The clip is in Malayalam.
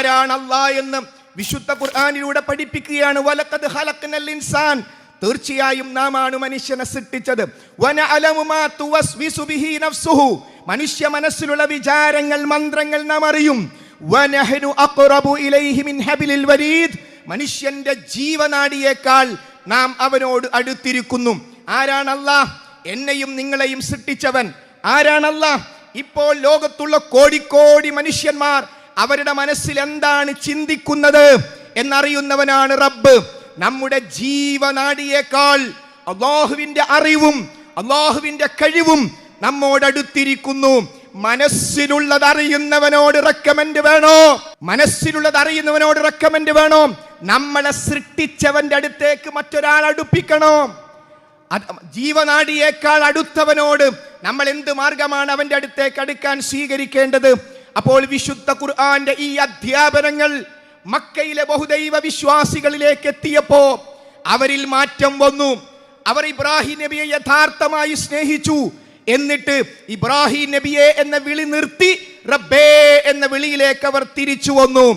ആരാണ് അള്ളാ എന്ന് വിശുദ്ധ ഖുർആാനിലൂടെ പഠിപ്പിക്കുകയാണ്. വലക്കത് ഹലക്കനൽ ഇൻസാൻ. തീർച്ചയായും ആണ് മനുഷ്യനെ സൃഷ്ടിച്ചത്. മനുഷ്യ മനസ്സിലുള്ള വിചാരങ്ങൾ മന്ത്രങ്ങൾ നാം അറിയും. മനുഷ്യന്റെ ജീവനാടിയേക്കാൾ നാം അവനോട് അടുത്തിരിക്കുന്നു. ആരാണ് അല്ലാഹ് എന്നെയും നിങ്ങളെയും സൃഷ്ടിച്ചവൻ. ആരാണ് അല്ലാഹ് ഇപ്പോൾ ലോകത്തുള്ള കോടിക്കോടി മനുഷ്യന്മാർ അവരുടെ മനസ്സിൽ എന്താണ് ചിന്തിക്കുന്നത് എന്നറിയുന്നവനാണ് റബ്ബ്. നമ്മുടെ ജീവനാടിയേക്കാൾ അള്ളാഹുവിന്റെ അറിവും അള്ളാഹുവിന്റെ കഴിവും നമ്മോടടുത്തിരിക്കുന്നു. മനസ്സിലുള്ളത് അറിയുന്നവനോട് റെക്കമെൻഡ് വേണോ? മനസ്സിലുള്ളത് അറിയുന്നവനോട് റെക്കമെൻഡ് വേണോ? നമ്മളെ സൃഷ്ടിച്ചവന്റെ അടുത്തേക്ക് മറ്റൊരാൾ അടുപ്പിക്കണോ? ജീവനാടിയേക്കാൾ അടുത്തവനോട് നമ്മൾ എന്ത് മാർഗമാണ് അവന്റെ അടുത്തേക്ക് അടുക്കാൻ സ്വീകരിക്കേണ്ടത്? അപ്പോൾ വിശുദ്ധ ഖുർആന്റെ ഈ അധ്യാപനങ്ങൾ മക്കയിലെ ബഹുദൈവ വിശ്വാസികളിലേക്ക് എത്തിയപ്പോ അവരിൽ മാറ്റം വന്നു. അവർ ഇബ്രാഹിം നബിയെ യഥാർത്ഥമായി സ്നേഹിച്ചു. എന്നിട്ട് ഇബ്രാഹിം നബിയെ എന്ന വിളി നിർത്തി റബ്ബേ എന്ന വിളിയിലേക്ക് അവർ തിരിച്ചു വന്നു.